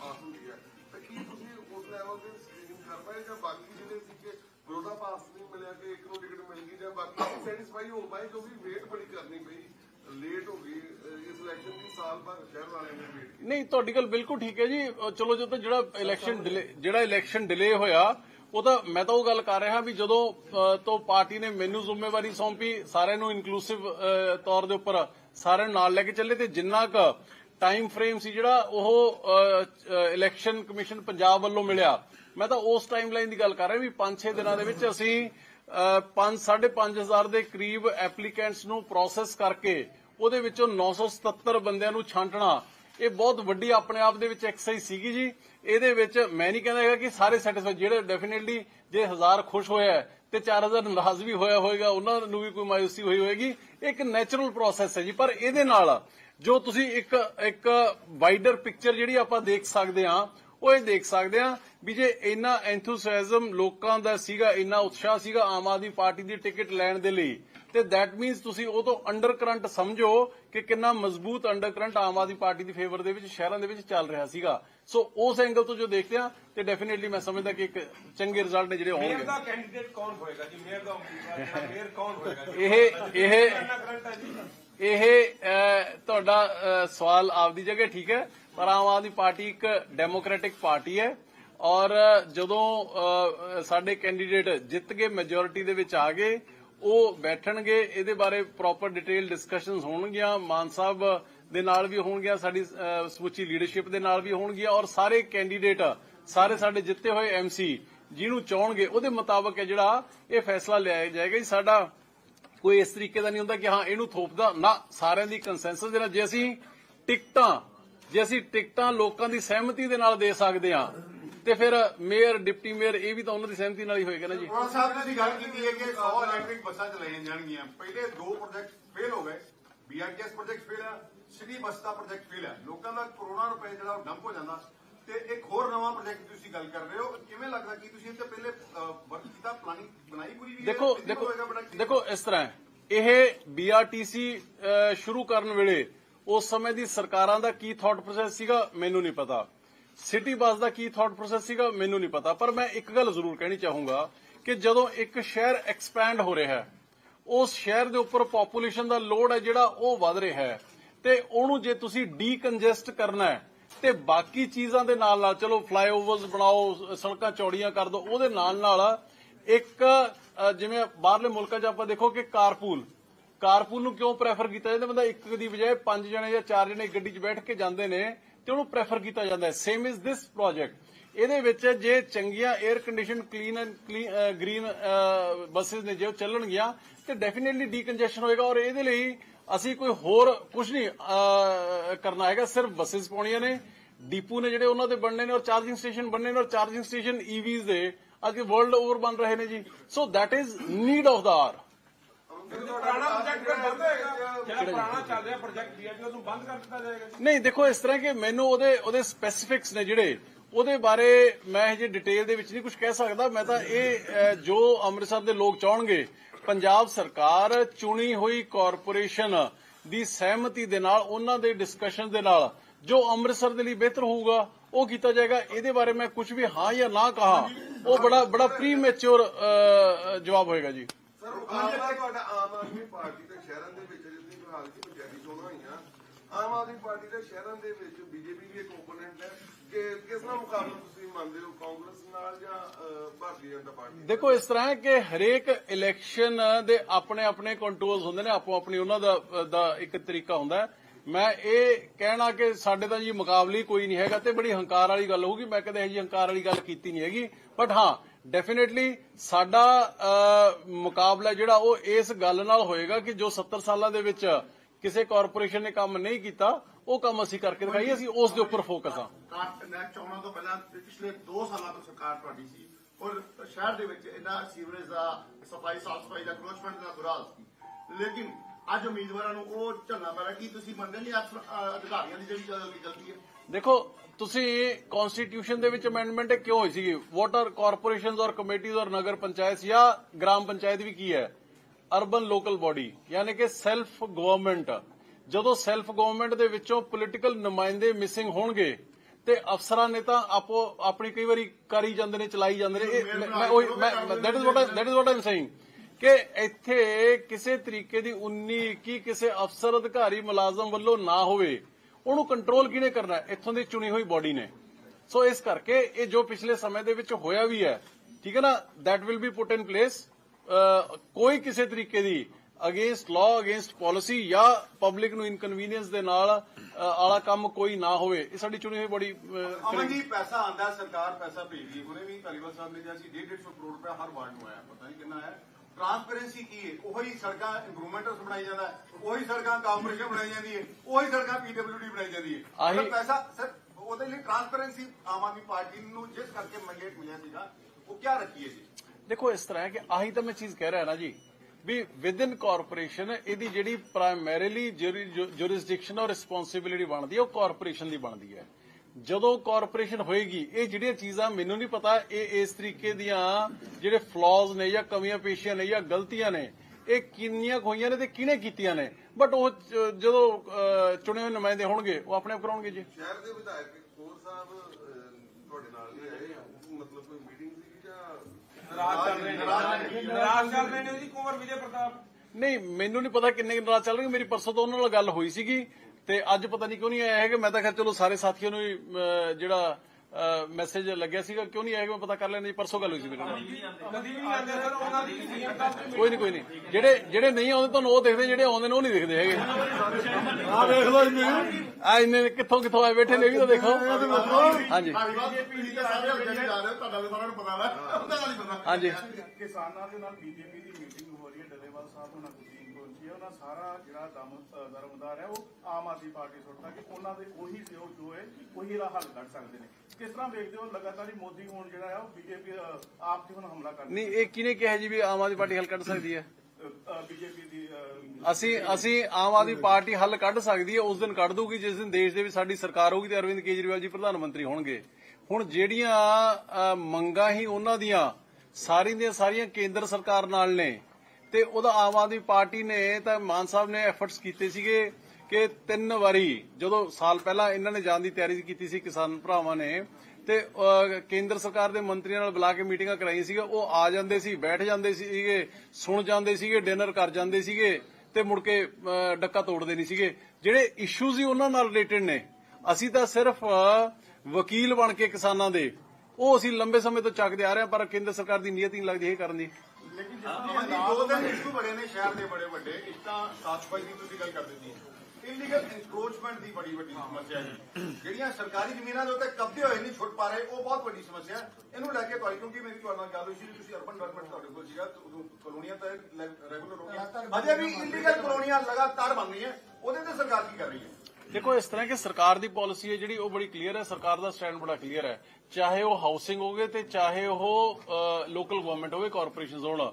ਆਸ ਹੁੰਦੀ ਹੈ ਤਾਂ ਕੀ ਤੁਸੀਂ ਉਸ ਲੈਵਲ ਤੇ ਸਕਰੀਨਿੰਗ ਕਰ ਪਾਏ ਜਾਂ ਬਾਕੀ ਜਿਹੜੇ ਸੀ ਕਿ ਬਰੋਦਾ ਪਾਸ ਨਹੀਂ ਮਿਲਿਆ ਕਿ ਇੱਕ ਨੂੰ ਟਿਕਟ ਮਿਲ ਗਈ ਜਾਂ ਬਾਕੀ ਸੈਟੀਸਫਾਈ ਹੋ ਪਾਏ ਕਿਉਂਕਿ ਵੇਟ ਬੜੀ ਕਰਨੀ ਪਈ ਲੇਟ ਹੋ ਗਈ ਅਹ, ਇਸ ਇਲੈਕਸ਼ਨ ਦੀ ਸਾਲ ਭਰ ਸ਼ਹਿਰ ਵਾਲਿਆਂ ਨੇ ਵੇਟ ਕੀਤੀ। ਨਹੀਂ ਤੁਹਾਡੀ ਗੱਲ ਬਿਲਕੁਲ ਠੀਕ ਹੈ ਜੀ। ਚਲੋ ਜਦੋਂ ਜਿਹੜਾ ਇਲੈਕਸ਼ਨ ਡਿਲੇ ਜਿਹੜਾ ਇਲੈਕਸ਼ਨ ਡਿਲੇ ਹੋਇਆ ਉਹ ਤਾਂ ਮੈਂ ਤਾਂ ਉਹ ਗੱਲ ਕਰ ਰਿਹਾ ਵੀ ਜਦੋਂ ਤੋਂ ਪਾਰਟੀ ਨੇ ਮੈਨੂੰ ਜ਼ਿੰਮੇਵਾਰੀ ਸੌਂਪੀ ਸਾਰਿਆਂ ਨੂੰ ਇਨਕਲੂਸਿਵ ਤੌਰ ਦੇ ਉੱਪਰ ਸਾਰਿਆਂ ਨੂੰ ਨਾਲ ਲੈ ਕੇ ਚੱਲੇ ਤੇ ਜਿੰਨਾ ਕ ਟਾਈਮ ਫਰੇਮ ਸੀ ਜਿਹੜਾ ਉਹ ਇਲੈਕਸ਼ਨ ਕਮਿਸ਼ਨ ਪੰਜਾਬ ਵੱਲੋਂ ਮਿਲਿਆ। ਮੈਂ ਤਾਂ ਉਸ ਟਾਈਮ ਲਾਈਨ ਦੀ ਗੱਲ ਕਰ ਰਿਹਾ ਵੀ 5-6 ਦਿਨਾਂ ਦੇ ਵਿੱਚ ਅਸੀਂ 5 5000 ਦੇ ਕਰੀਬ ਐਪਲੀਕੈਂਟਸ ਨੂੰ ਪ੍ਰੋਸੈਸ ਕਰਕੇ ਉਹਦੇ ਵਿੱਚੋਂ 977 ਬੰਦਿਆਂ ਨੂੰ ਛਾਂਟਣਾ ਇਹ ਬਹੁਤ ਵੱਡੀ ਆਪਣੇ ਆਪ ਦੇ ਵਿੱਚ ਐਕਸਰਸਾਈਜ਼ ਸੀਗੀ ਜੀ। ਇਹਦੇ ਵਿੱਚ ਮੈਂ ਨਹੀਂ ਕਹਿੰਦਾ ਹੈਗਾ ਕਿ ਸਾਰੇ ਸੈਟੀਸਫਾਈ ਜਿਹੜੇ ਡੈਫੀਨਿਟਲੀ ਜੇ ਹਜ਼ਾਰ ਖੁਸ਼ ਹੋਇਆ ਹੈ ਤੇ 4000 ਨਾਰਾਜ਼ ਵੀ ਹੋਇਆ ਹੋਏਗਾ, ਉਹਨਾਂ ਨੂੰ ਵੀ ਕੋਈ ਮਾਇੂਸੀ ਹੋਈ ਹੋਏਗੀ। ਇਹ ਇੱਕ ਨੈਚੁਰਲ ਪ੍ਰੋਸੈਸ ਹੈ ਜੀ। ਪਰ ਇਹਦੇ ਨਾਲ ਜੋ ਤੁਸੀਂ ਇੱਕ ਇੱਕ ਵਾਈਡਰ ਪਿਕਚਰ ਜਿਹੜੀ ਆਪਾਂ ਦੇਖ ਸਕਦੇ ਹਾਂ, ਉਹ ਇਹ ਦੇਖ ਸਕਦੇ ਆ ਵੀ ਜੇ ਇੰਨਾ ਐਂਥੂਸੀਆਜ਼ਮ ਲੋਕਾਂ ਦਾ ਸੀਗਾ, ਇੰਨਾ ਉਤਸ਼ਾਹ ਸੀਗਾ ਆਮ ਆਦਮੀ ਪਾਰਟੀ ਦੀ ਟਿਕਟ ਲੈਣ ਦੇ ਲਈ ਤੇ ਦੈਟ ਮੀਨਸ ਤੁਸੀਂ ਉਹ ਤੋਂ ਅੰਡਰ ਕਰੰਟ ਸਮਝੋ ਕਿ ਕਿੰਨਾ ਮਜ਼ਬੂਤ under current Aam Aadmi party ਦੀ ਫੇਵਰ ਦੇ ਵਿੱਚ ਸ਼ਹਿਰਾਂ ਦੇ ਵਿੱਚ ਚੱਲ ਰਿਹਾ ਸੀਗਾ। ਸੋ ਉਸ ਐਂਗਲ ਤੋਂ ਜੋ ਦੇਖਦੇ ਆ ਤੇ ਡੈਫੀਨਿਟਲੀ ਮੈਂ ਸਮਝਦਾ ਕਿ ਇੱਕ ਚੰਗੇ ਰਿਜ਼ਲਟ ਨੇ ਜਿਹੜੇ ਮੇਅਰ ਹੋਣਗੇ ਦਾ ਕੈਂਡੀਡੇਟ ਕੌਣ ਹੋਏਗਾ ਜੀ? ਮੇਅਰ ਦਾ ਉਮੀਦਵਾਰ ਜਿਹੜਾ ਮੇਅਰ ਕੌਣ ਹੋਏਗਾ ਇਹ ਇਹ ਇਹ ਤੁਹਾਡਾ ਸਵਾਲ ਆਪਦੀ ਜਗ੍ਹਾ ਠੀਕ ਹੈ ਪਰ ਆਮ ਆਦਮੀ ਪਾਰਟੀ ਇੱਕ ਡੈਮੋਕ੍ਰੈਟਿਕ ਪਾਰਟੀ ਹੈ। ਔਰ ਜਦੋਂ ਸਾਡੇ ਕੈਂਡੀਡੇਟ ਜਿੱਤ ਕੇ ਮੈਜੋਰਿਟੀ ਦੇ ਵਿੱਚ ਆ ਗਏ ਉਹ ਬੈਠਣਗੇ, ਇਹਦੇ ਬਾਰੇ ਪ੍ਰੋਪਰ ਡਿਟੇਲ ਡਿਸਕਸ਼ਨਸ ਹੋਣਗੀਆਂ। ਮਾਨ ਸਾਹਿਬ ਦੇ ਨਾਲ ਵੀ ਹੋਣਗੀਆਂ, ਸਾਡੀ ਸਮੁੱਚੀ ਲੀਡਰਸ਼ਿਪ ਦੇ ਨਾਲ ਵੀ ਹੋਣਗੀਆਂ ਔਰ ਸਾਰੇ ਕੈਂਡੀਡੇਟ ਸਾਰੇ ਸਾਡੇ ਜਿੱਤੇ ਹੋਏ ਐਮਸੀ ਜਿਹਨੂੰ ਚਾਹਣਗੇ, ਉਹਦੇ ਮੁਤਾਬਕ ਹੈ ਜਿਹੜਾ ਇਹ ਫੈਸਲਾ ਲਿਆ ਜਾਏਗਾ ਜੀ। ਸਾਡਾ ਕੋਈ ਇਸ ਤਰੀਕੇ ਦਾ ਨਹੀਂ ਹੁੰਦਾ ਕਿ ਹਾਂ, ਇਹਨੂੰ ਥੋਪਦਾ ਨਾ। ਸਾਰਿਆਂ ਦੀ ਕੰਸੈਂਸਸ ਦੇ ਨਾਲ ਜੇ ਅਸੀਂ ਟਿਕਟਾਂ, ਜੇ ਅਸੀਂ ਟਿਕਟਾਂ ਲੋਕਾਂ ਦੀ ਸਹਿਮਤੀ ਦੇ ਨਾਲ ਦੇ ਸਕਦੇ ਹਾਂ ਤੇ ਫਿਰ ਮੇਅਰ ਡਿਪਟੀ ਮੇਅਰ ਇਹ ਵੀ ਤਾਂ ਉਹਨਾਂ ਦੀ ਸਹਿਮਤੀ ਨਾਲ ਹੀ ਹੋਏਗਾ ਨਾ ਜੀ ਉਹਨਾਂ ਸਾਹਿਬ ਨੇ ਦੀ ਗੱਲ ਕੀਤੀ ਹੈ ਕਿ 100 ਇਲੈਕਟ੍ਰਿਕ ਬੱਸਾਂ ਚਲਾਈਆਂ ਜਾਣਗੀਆਂ ਪਹਿਲੇ ਦੋ ਪ੍ਰੋਜੈਕਟ ਫੇਲ ਹੋ ਗਏ ਬੀਆਰਟੀਐਸ ਪ੍ਰੋਜੈਕਟ ਫੇਲ ਆ ਸਿਟੀ ਬੱਸ ਦਾ ਪ੍ਰੋਜੈਕਟ ਫੇਲ ਆ ਲੋਕਾਂ ਦਾ ਕਰੋੜਾਂ ਰੁਪਏ ਜਿਹੜਾ ਉਹ ਡੰਪ ਹੋ ਜਾਂਦਾ ਤੇ ਇੱਕ ਹੋਰ ਨਵਾਂ ਪ੍ਰੋਜੈਕਟ ਤੁਸੀਂ ਗੱਲ ਕਰ ਰਹੇ ਹੋ ਕਿਵੇਂ ਲੱਗਦਾ ਕਿ ਤੁਸੀਂ ਤੇ ਪਹਿਲੇ ਵਰਕ ਕੀਤਾ ਪਲਾਨਿੰਗ ਬਣਾਈ ਪੂਰੀ ਵੀ? ਦੇਖੋ ਦੇਖੋ? ਦੇਖੋ ਇਸ ਤਰ੍ਹਾਂ। ਇਹ ਬੀਆਰਟੀਸੀ ਸ਼ੁਰੂ ਕਰਨ ਵੇਲੇ ਉਸ ਸਮੇਂ ਦੀ ਸਰਕਾਰਾਂ ਦਾ ਕੀ ਥਾਟ ਪ੍ਰੋਸੈਸ ਸੀਗਾ ਮੈਨੂੰ ਨਹੀਂ ਪਤਾ ਸਿਟੀ ਬੱਸ ਦਾ ਕੀ ਥਾਟ ਪ੍ਰੋਸੈਸ ਸੀਗਾ, ਮੈਨੂੰ ਨਹੀਂ ਪਤਾ, ਪਰ ਮੈਂ ਇੱਕ ਗੱਲ ਜ਼ਰੂਰ ਕਹਿਣੀ ਚਾਹੂੰਗਾ ਕਿ ਜਦੋਂ ਇੱਕ ਸ਼ਹਿਰ ਐਕਸਪੈਂਡ ਹੋ ਰਿਹਾ ਹੈ, ਉਸ ਸ਼ਹਿਰ ਦੇ ਉੱਪਰ ਪੋਪੂਲੇਸ਼ਨ ਦਾ ਲੋਡ ਹੈ ਜਿਹੜਾ, ਉਹ ਵੱਧ ਰਿਹਾ ਹੈ, ਤੇ ਉਹਨੂੰ ਜੇ ਤੁਸੀਂ ਡੀਕੰਜੈਸਟ ਕਰਨਾ ਹੈ, ਤੇ ਬਾਕੀ ਚੀਜ਼ਾਂ ਦੇ ਨਾਲ ਨਾਲ, ਚਲੋ ਫਲਾਈਓਵਰਸ ਬਣਾਓ, ਸੜਕਾਂ ਚੌੜੀਆਂ ਕਰ ਦਿਓ ਉਹਦੇ ਨਾਲ ਨਾਲ ਇੱਕ ਜਿਵੇਂ ਬਾਹਰਲੇ ਮੁਲਕਾਂ 'ਚ ਆਪਾਂ ਦੇਖੋ ਕਿ ਕਾਰਪੂਲ ਕਾਰਪੂਲ ਨੂੰ ਕਿਉਂ ਪ੍ਰੈਫਰ ਕੀਤਾ ਜਾਂਦਾ? ਬੰਦਾ ਇੱਕ ਦੀ ਬਜਾਏ ਪੰਜ ਜਣੇ ਜਾਂ ਚਾਰ ਜਣੇ ਗੱਡੀ 'ਚ ਬੈਠ ਕੇ ਜਾਂਦੇ ਨੇ ਤੇ ਉਹਨੂੰ ਪ੍ਰੈਫਰ ਕੀਤਾ ਜਾਂਦਾ ਹੈ। ਸੇਮ ਇਜ਼ ਦਿਸ ਪ੍ਰੋਜੈਕਟ ਇਹਦੇ ਵਿੱਚ ਜੇ ਚੰਗੀਆਂ air condition clean and green buses ਨੇ ਜੇ ਉਹ ਚੱਲਣਗੀਆਂ, ਤੇ ਡੈਫੀਨਿਟਲੀ ਡੀਕੰਜੈਸ਼ਨ ਹੋਏਗਾ ਔਰ ਇਹਦੇ ਲਈ ਅਸੀਂ ਕੋਈ ਹੋਰ ਕੁਝ ਨਹੀਂ ਕਰਨਾ ਹੈਗਾ। ਸਿਰਫ ਬੱਸਸ ਪਾਉਣੀਆਂ ਨੇ। ਡੀਪੂ ਨੇ ਜਿਹੜੇ ਉਹਨਾਂ ਦੇ ਬਣਨੇ ਨੇ ਔਰ ਚਾਰਜਿੰਗ ਸਟੇਸ਼ਨ ਬਣਨੇ ਨੇ ਔਰ ਚਾਰਜਿੰਗ ਸਟੇਸ਼ਨ ਈਵੀਜ਼ ਦੇ ਅੱਜ ਵਰਲਡ ਓਵਰ ਬਣ ਰਹੇ ਨੇ ਜੀ। So that is need of ਦਾ ਆਰ ਪੁਰਾਣਾ ਪ੍ਰੋਜੈਕਟ ਫਿਰ ਬੰਦ ਹੋਏਗਾ। ਜਿਹੜਾ ਪੁਰਾਣਾ ਚੱਲ ਰਿਹਾ ਪ੍ਰੋਜੈਕਟ ਬੀਆਰਟੀ ਉਹਨੂੰ ਬੰਦ ਕਰ ਦਿੱਤਾ ਜਾਏਗਾ। ਨਹੀਂ ਦੇਖੋ ਇਸ ਤਰ੍ਹਾਂ ਕਿ ਮੈਨੂੰ ਉਹਦੇ ਉਹਦੇ ਸਪੈਸਿਫਿਕਸ ਨੇ ਜਿਹੜੇ ਉਹਦੇ ਬਾਰੇ ਮੈਂ ਹਜੇ ਡਿਟੇਲ ਦੇ ਵਿੱਚ ਨਹੀਂ ਕੁਝ ਕਹਿ ਸਕਦਾ। ਮੈਂ ਤਾਂ ਇਹ ਜੋ ਅੰਮ੍ਰਿਤਸਰ ਦੇ ਲੋਕ ਚਾਹਣਗੇ ਪੰਜਾਬ ਸਰਕਾਰ ਚੁਣੀ ਹੋਈ ਕਾਰਪੋਰੇਸ਼ਨ ਦੀ ਸਹਿਮਤੀ ਦੇ ਨਾਲ ਉਹਨਾਂ ਦੇ ਡਿਸਕਸ਼ਨ ਦੇ ਨਾਲ ਜੋ ਅੰਮ੍ਰਿਤਸਰ ਦੇ ਲਈ ਬਿਹਤਰ ਹੋਊਗਾ ਉਹ ਕੀਤਾ ਜਾਏਗਾ। ਇਹਦੇ ਬਾਰੇ ਮੈਂ ਕੁਝ ਵੀ ਹਾਂ ਜਾਂ ਨਾ ਕਹਾ ਉਹ ਬੜਾ ਬੜਾ ਪ੍ਰੀ ਮੈਚੁਰ ਜਵਾਬ ਹੋਏਗਾ ਜੀ। ਸਰ ਆਮ ਤੁਹਾਡਾ ਆਮ ਆਦਮੀ ਪਾਰਟੀ ਦੇ ਸ਼ਹਿਰਾਂ ਦੇ ਵਿੱਚ ਜਿੰਨੀ ਫਿਲਹਾਲ ਦੀ ਪੰਚਾਇਤੀ ਚੋਣਾਂ ਹੋਈਆਂ ਆਮ ਆਦਮੀ ਪਾਰਟੀ ਦੇ ਸ਼ਹਿਰਾਂ ਦੇ ਵਿੱਚ ਬੀਜੇਪੀ ਵੀ ਇੱਕ ਓਪੋਨੈਂਟ ਹੈ। ਕਿ ਕਿਸ ਨਾਲ ਮੁਕਾਬਲਾ ਤੁਸੀਂ ਮੰਨਦੇ ਹੋ ਕਾਂਗਰਸ ਨਾਲ ਜਾਂ ਅਹ, ਭਾਰਤੀ ਜਨਤਾ ਪਾਰਟੀ ਦੇਖੋ ਇਸ ਤਰ੍ਹਾਂ ਹੈ ਕਿ ਹਰੇਕ ਇਲੈਕਸ਼ਨ ਦੇ ਆਪਣੇ ਆਪਣੇ ਕੰਟਰੋਲਸ ਹੁੰਦੇ ਨੇ ਆਪੋ ਆਪਣੀ ਉਹਨਾਂ ਦਾ ਦਾ ਇੱਕ ਤਰੀਕਾ ਹੁੰਦਾ ਹੈ। ਮੈਂ ਇਹ ਕਹਿਣਾ ਕਿ ਸਾਡੇ ਤਾਂ ਜੀ ਮੁਕਾਬਲੇ ਕੋਈ ਨਹੀਂ ਹੈਗਾ ਤੇ ਬੜੀ ਹੰਕਾਰ ਵਾਲੀ ਗੱਲ ਹੋਊਗੀ। ਮੈਂ ਕਦੇ ਇਹ ਜੀ ਹੰਕਾਰ ਵਾਲੀ ਗੱਲ ਕੀਤੀ ਨਹੀਂ ਹੈਗੀ। ਬਟ ਹਾਂ ਡੈਫੀਨਿਟਲੀ ਸਾਡਾ ਮੁਕਾਬਲਾ ਜਿਹੜਾ ਉਹ ਇਸ ਗੱਲ ਨਾਲ ਹੋਏਗਾ ਕਿ ਜੋ 70 ਸਾਲਾਂ ਦੇ ਵਿੱਚ ਕਿਸੇ ਕਾਰਪੋਰੇਸ਼ਨ ਨੇ ਕੰਮ ਨਹੀਂ ਕੀਤਾ, ਉਹ ਕੰਮ ਅਸੀਂ ਕਰਕੇ ਦਿਖਾਈਏ, ਅਸੀਂ ਉਸ ਦੇ ਉੱਪਰ ਫੋਕਸ ਹਾਂ। ਨੈਕਸਟ ਚੋਣਾਂ ਤੋਂ ਪਹਿਲਾਂ ਪਿਛਲੇ 2 ਸਾਲਾਂ ਤੋਂ ਸਰਕਾਰ ਤੁਹਾਡੀ ਸੀ ਔਰ ਸ਼ਹਿਰ ਦੇ ਵਿੱਚ ਇੰਨਾ ਸੀਵਰੇਜ ਦਾ, ਸਫ਼ਾਈ, ਸਾਫ਼ ਸਫ਼ਾਈ ਦਾ ਕਰੋਚਮੈਂਟ ਦਾ ਬੁਰਾ ਹਾਲ ਸੀ। ਲੇਕਿਨ ਅੱਜ ਉਮੀਦਵਾਰਾਂ ਨੂੰ ਉਹ ਝੱਲਣਾ ਪੈ ਰਿਹਾ, ਕੀ ਤੁਸੀਂ ਮੰਨਦੇ ਨਹੀਂ ਅਧਿਕਾਰੀਆਂ ਦੀ ਜਿਹੜੀ ਗਲਤੀ ਹੈ? ਦੇਖੋ, ਤੁਸੀਂ ਕਨਸਟੀਟਿਊਸ਼ਨ ਦੇ ਵਿੱਚ ਅਮੈਂਡਮੈਂਟ ਕਿਉਂ ਹੋਈ ਸੀਗੀ? ਵਾਟ ਆਰ ਕਾਰਪੋਰੇਸ਼ਨਸ ਔਰ ਕਮੇਟੀਜ਼ ਔਰ ਨਗਰ ਪੰਚਾਇਤ ਜਾਂ ਗ੍ਰਾਮ ਪੰਚਾਇਤ ਵੀ ਕੀ ਹੈ? ਅਰਬਨ ਲੋਕਲ ਬਾਡੀ ਯਾਨੀ ਕਿ ਸੈਲਫ ਗਵਰਨਮੈਂਟ ਜਦੋਂ ਸੈਲਫ ਗਵਰਨਮੈਂਟ ਦੇ ਵਿੱਚੋਂ ਪੋਲੀਟੀਕਲ ਨੁਮਾਇੰਦੇ ਮਿਸਿੰਗ ਹੋਣਗੇ, ਤੇ ਅਫਸਰਾਂ ਨੇ ਤਾਂ ਆਪੋ ਆਪਣੀ ਕਈ ਵਾਰੀ ਕਰੀ ਜਾਂਦੇ ਨੇ, ਚਲਾਈ ਜਾਂਦੇ ਨੇ। ਮੈਂ- ਮੈਂ that is what that is what I'm saying ਕਿ ਇੱਥੇ ਕਿਸੇ ਤਰੀਕੇ ਦੀ 19 21 ਕਿਸੇ ਅਫਸਰ ਅਧਿਕਾਰੀ ਮੁਲਾਜ਼ਮ ਵੱਲੋਂ ਨਾ ਹੋਵੇ ਉਹਨੂੰ ਕੰਟਰੋਲ ਕਿਹਨੇ ਕਰਨਾ? ਇੱਥੋਂ ਦੀ ਚੁਣੀ ਹੋਈ ਬਾਡੀ ਨੇ। ਸੋ ਇਸ ਕਰਕੇ ਇਹ ਜੋ ਪਿਛਲੇ ਸਮੇਂ ਦੇ ਵਿੱਚ ਹੋਇਆ ਵੀ ਹੈ ਠੀਕ ਹੈ ਨਾ? Will be put in place ਅਹ, ਕੋਈ ਕਿਸੇ ਤਰੀਕੇ ਦੀ ਅਗੇਂਸਟ ਲਾਅ ਅਗੇਂਸਟ ਪਾਲਿਸੀ ਜਾਂ ਪਬਲਿਕ ਨੂੰ ਇਨਕਨਵੀਨੀਅੰਸ ਦੇ ਨਾਲ ਆਲਾ ਕੰਮ ਕੋਈ ਨਾ ਹੋਵੇ। ਇਹ ਸਾਡੀ ਚੁਣੀ ਹੋਈ ਬੜੀ ਅਮਨ ਜੀ ਪੈਸਾ ਆਂਦਾ ਸਰਕਾਰ ਪੈਸਾ ਭੇਜਦੀ ਹੈ। ਹੁਣੇ ਵੀ ਧਾਲੀਵਾਲ ਸਾਹਿਬ ਨੇ ਜਿਹਾ ਸੀ 150 ਕਰੋੜ ਰੁਪਏ ਹਰ ਵਾਰਡ ਨੂੰ ਆਇਆ। ਪਤਾ ਨਹੀਂ ਕਿੰਨਾ ਹੈ ਟ੍ਰਾਂਸਪੇਰੈਂਸੀ ਕੀ ਹੈ? ਉਹੀ ਸੜਕਾਂ ਇੰਪਰੂਵਮੈਂਟਸ ਬਣਾਈ ਜਾਂਦਾ ਹੈ, ਉਹੀ ਸੜਕਾਂ ਕਾਰਪੋਰੇਸ਼ਨ ਬਣਾਈ ਜਾਂਦੀ ਹੈ ਉਹੀ ਸੜਕਾਂ ਪੀਡਬਲਯੂਡੀ ਬਣਾਈ ਜਾਂਦੀ ਹੈ। ਮਤਲਬ ਪੈਸਾ ਸਰ ਉਹਦੇ ਲਈ ਟ੍ਰਾਂਸਪੇਰੈਂਸੀ ਆਮ ਆਦਮੀ ਪਾਰਟੀ ਨੂੰ ਜਿਸ ਕਰਕੇ ਮੈਂਡੇਟ ਮਿਲਿਆ ਸੀਗਾ ਉਹ ਕਿਆ ਰੱਖੀ ਹੈ ਜੀ? ਦੇਖੋ ਇਸ ਤਰ੍ਹਾਂ ਹੈ ਕਿ ਆਹੀ ਤਾਂ ਮੈਂ ਚੀਜ਼ ਕਹਿ ਰਿਹਾ ਨਾ ਜੀ ਵੀ ਵਿਦ ਇਨ ਕਾਰਪੋਰੇਸ਼ਨ ਇਹਦੀ ਜਿਹੜੀ ਪ੍ਰਾਇਮਰੀਲੀ ਜੁਰਿਸਡਿਕਸ਼ਨ ਔਰ ਰਿਸਪੌਂਸਿਬਿਲਿਟੀ ਬਣਦੀ ਹੈ ਉਹ ਕਾਰਪੋਰੇਸ਼ਨ ਦੀ ਬਣਦੀ ਹੈ। ਜਦੋਂ ਕਾਰਪੋਰੇਸ਼ਨ ਹੋਏਗੀ ਇਹ ਜਿਹੜੀਆਂ ਚੀਜ਼ਾਂ ਮੈਨੂੰ ਨਹੀਂ ਪਤਾ ਇਹ ਇਸ ਤਰੀਕੇ ਦੀਆਂ ਜਿਹੜੇ ਫਲॉज ਨੇ ਜਾਂ ਕਮੀਆਂ ਪੇਸ਼ੀਆਂ ਨੇ ਜਾਂ ਗਲਤੀਆਂ ਨੇ ਇਹ ਕਿੰਨੀਆਂ ਹੋਈਆਂ ਨੇ ਤੇ ਕਿਹਨੇ ਕੀਤੀਆਂ ਨੇ? ਬਟ ਉਹ ਜਦੋਂ ਚੁਣੇ ਹੋਏ ਨੁਮਾਇੰਦੇ ਹੋਣਗੇ ਉਹ ਆਪਣੇ ਆਪ ਕਰਾਉਣਗੇ ਜੀ। ਸ਼ਹਿਰ ਦੇ ਵਿਧਾਇਕ ਕੋਰ ਸਾਹਿਬ ਤੁਹਾਡੇ ਨਾਲ ਨਹੀਂ ਆਏ ਮਤਲਬ ਕੋਈ ਮੀਟਿੰਗ ਸੀ ਜਾਂ ਨਾਰਾਜ਼ ਚੱਲ ਰਹੇ ਨੇ? ਨਾਰਾਜ਼ ਚੱਲ ਰਹੇ ਨੇ? ਜੀ ਕੁੰਵਰ ਵਿਜੇ ਪ੍ਰਤਾਪ? ਨਹੀਂ ਮੈਨੂੰ ਨਹੀਂ ਪਤਾ ਕਿੰਨੇ ਦਿਨ ਰਾਤ ਚੱਲ ਰਹੀ ਮੇਰੀ ਪਰਸੋਂ ਤੋਂ ਉਹਨਾਂ ਨਾਲ ਗੱਲ ਹੋਈ ਸੀਗੀ। ਤੇ ਅੱਜ ਪਤਾ ਨਹੀਂ ਕਿਉਂ ਨਹੀਂ ਆਇਆ ਹੈਗਾ। ਮੈਂ ਤਾਂ ਖੈਰ ਚਲੋ ਸਾਰੇ ਸਾਥੀਆਂ ਨੂੰ ਜਿਹੜਾ ਮੈਸੇਜ ਲੱਗਿਆ ਸੀਗਾ ਕਿਉਂ ਨਹੀਂ ਆਇਆ ਮੈਂ ਪਤਾ ਕਰ ਲੈਣਾ ਜੀ ਪਰਸੋਂ ਗੱਲ ਹੋਈ ਸੀ ਮੇਰੇ ਨਾਲ। ਕੋਈ ਨਹੀਂ ਕੋਈ ਨਹੀਂ। ਜਿਹੜੇ ਜਿਹੜੇ ਨਹੀਂ ਆਉਂਦੇ ਤੁਹਾਨੂੰ ਉਹ ਦੇਖਦੇ ਜਿਹੜੇ ਆਉਂਦੇ ਨੇ ਉਹ ਨਹੀਂ ਦਿਖਦੇ ਹੈਗੇ। ਆ ਵੇਖ ਲਓ ਜੀ ਆ ਇੰਨੇ ਕਿੱਥੋਂ ਕਿੱਥੋਂ ਆਏ ਬੈਠੇ ਨੇ ਇਹ ਵੀ ਤਾਂ ਦੇਖੋ। ਹਾਂਜੀ। ਹਾਂਜੀ। ਕਿਸਾਨਾਂ ਦੇ ਨਾਲ ਬੀਜੇਪੀ ਦੀ ਮੀਟਿੰਗ ਹੋ ਰਹੀ ਹੈ ਡੱਲੇਵਾਲ ਸਾਹਿਬ ਉਹਨਾਂ ਕੁਸੀਨ ਪਹੁੰਚੀ ਹੈ ਉਹਨਾਂ ਸਾਰਾ ਜਿਹੜਾ ਦਮ ਦਰਮਦਾਰ ਹੈ ਉਹ ਆਮ ਆਦਮੀ ਪਾਰਟੀ ਸੁੱਟਦਾ ਕਿ ਉਹਨਾਂ ਦੇ ਉਹੀ ਜੋ ਜੋ ਹੈ ਉਹੀ ਇਹਦਾ ਹੱਲ ਕੱਢ ਸਕਦੇ ਨੇ। ਕਿਸ ਤਰ੍ਹਾਂ ਵੇਖਦੇ ਹੋ ਲਗਾਤਾਰ ਹੀ ਮੋਦੀ ਹੁਣ ਜਿਹੜਾ ਹੈ ਉਹ ਬੀਜੇਪੀ ਆਪ ਤੇ ਹੁਣ ਹਮਲਾ ਕਰ ਨਹੀਂ ਇਹ ਕਿਹਨੇ ਕਿਹਾ ਜੀ ਵੀ ਆਮ ਆਦਮੀ ਪਾਰਟੀ ਹੱਲ ਕੱਢ ਸਕਦੀ ਹੈ? ਬੀਜੇਪੀ ਦੀ ਅਸੀਂ ਅਸੀਂ ਆਮ ਆਦਮੀ ਪਾਰਟੀ ਹੱਲ ਕੱਢ ਸਕਦੀ ਹੈ ਉਸ ਦਿਨ ਕੱਢ ਦੂਗੀ ਜਿਸ ਦਿਨ ਦੇਸ਼ ਦੇ ਵਿੱਚ ਸਾਡੀ ਸਰਕਾਰ ਹੋਊਗੀ ਤੇ ਅਰਵਿੰਦ ਕੇਜਰੀਵਾਲ ਜੀ ਪ੍ਰਧਾਨ ਮੰਤਰੀ ਹੋਣਗੇ। ਹੁਣ ਜਿਹੜੀਆਂ ਮੰਗਾਂ ਹੀ ਉਹਨਾਂ ਦੀਆਂ ਸਾਰੀਆਂ ਦੀਆਂ ਸਾਰੀਆਂ ਕੇਂਦਰ ਸਰਕਾਰ ਨਾਲ ਨੇ ਤੇ ਉਹਦਾ ਆਮ ਆਦਮੀ ਪਾਰਟੀ ਨੇ ਤਾਂ ਮਾਨ ਸਾਹਿਬ ਨੇ ਐਫਰਟਸ ਕੀਤੇ ਸੀਗੇ ਕਿ ਤਿੰਨ ਵਾਰੀ, ਜਦੋਂ ਸਾਲ ਪਹਿਲਾਂ ਇਹਨਾਂ ਨੇ ਜਾਣ ਦੀ ਤਿਆਰੀ ਕੀਤੀ ਸੀ ਕਿਸਾਨ ਭਰਾਵਾਂ ਨੇ, ਤੇ ਕੇਂਦਰ ਸਰਕਾਰ ਦੇ ਮੰਤਰੀਆਂ ਨਾਲ ਬੁਲਾ ਕੇ ਮੀਟਿੰਗਾਂ ਕਰਾਈਆਂ ਸੀਗਾ ਉਹ ਆ ਜਾਂਦੇ ਸੀ, ਬੈਠ ਜਾਂਦੇ ਸੀਗੇ, ਸੁਣ ਜਾਂਦੇ ਸੀਗੇ ਡਿਨਰ ਕਰ ਜਾਂਦੇ ਸੀਗੇ, ਤੇ ਮੁੜ ਕੇ ਡੱਕਾ ਤੋੜਦੇ ਨਹੀਂ ਸੀਗੇ। ਜਿਹੜੇ ਇਸ਼ੂਜ਼ ਹੀ ਉਹਨਾਂ ਨਾਲ ਰਿਲੇਟਡ ਨੇ, ਅਸੀਂ ਤਾਂ ਸਿਰਫ ਵਕੀਲ ਬਣ ਕੇ ਕਿਸਾਨਾਂ ਦੇ, ਉਹ ਅਸੀਂ ਲੰਬੇ ਸਮੇਂ ਤੋਂ ਚੱਕਦੇ ਆ ਰਹੇ ਹਾਂ, ਪਰ ਕੇਂਦਰ ਸਰਕਾਰ ਦੀ ਨੀਅਤ ਨਹੀਂ ਲੱਗਦੀ ਇਹ ਕਰਨ ਦੀ। ਲੇਕਿਨ ਦੋ ਤਿੰਨ ਇਸ਼ੂ ਬੜੇ ਨੇ ਸ਼ਹਿਰ ਦੇ ਬੜੇ ਵੱਡੇ। ਇੱਕ ਤਾਂ ਸਾਫ਼ ਸਫ਼ਾਈ ਦੀ ਤੁਸੀਂ ਗੱਲ ਕਰ ਦਿੱਤੀ। ਇਲੀਗਲ ਇਨਕਰੋਚਮੈਂਟ ਦੀ ਬੜੀ ਵੱਡੀ ਸਮੱਸਿਆ ਹੈ ਜਿਹੜੀਆਂ ਸਰਕਾਰੀ ਜ਼ਮੀਨਾਂ ਦੇ ਉੱਤੇ ਕਬਜ਼ੇ ਹੋਏ ਨਹੀਂ ਛੁੱਟ ਪਾ ਰਹੇ ਉਹ ਬਹੁਤ ਵੱਡੀ ਸਮੱਸਿਆ। ਹੈ ਇਹਨੂੰ ਲੈ ਕੇ ਤੁਹਾਡੀ ਕਿਉਂਕਿ ਮੇਰੀ ਤੁਹਾਡੇ ਨਾਲ ਗੱਲ ਹੋਈ ਸੀ ਤੁਸੀਂ ਅਰਬਨ ਡਿਵੈਲਪਮੈਂਟ ਤੁਹਾਡੇ ਕੋਲ ਸੀਗਾ ਕਲੋਨੀਆਂ ਤਾਂ ਰੈਗੂਲਰ ਹੋ ਗਈਆਂ ਅਜੇ ਵੀ ਇਲੀਗਲ ਕਲੋਨੀਆਂ ਲਗਾਤਾਰ ਬਣ ਰਹੀਆਂ ਉਹਦੇ ਤੇ ਸਰਕਾਰ ਕੀ ਕਰ ਰਹੀ ਹੈ? ਦੇਖੋ, ਇਸ ਤਰ੍ਹਾਂ ਕਿ ਸਰਕਾਰ ਦੀ ਪਾਲਿਸੀ ਹੈ ਜਿਹੜੀ, ਉਹ ਬੜੀ ਕਲੀਅਰ ਹੈ। ਸਰਕਾਰ ਦਾ ਸਟੈਂਡ ਬੜਾ ਕਲੀਅਰ ਹੈ। ਚਾਹੇ ਉਹ ਹਾਊਸਿੰਗ ਹੋਵੇ ਤੇ ਚਾਹੇ ਉਹ ਲੋਕਲ ਗਵਰਨਮੈਂਟ ਹੋਵੇ ਕਾਰਪੋਰੇਸ਼ਨਸ ਹੋਣ।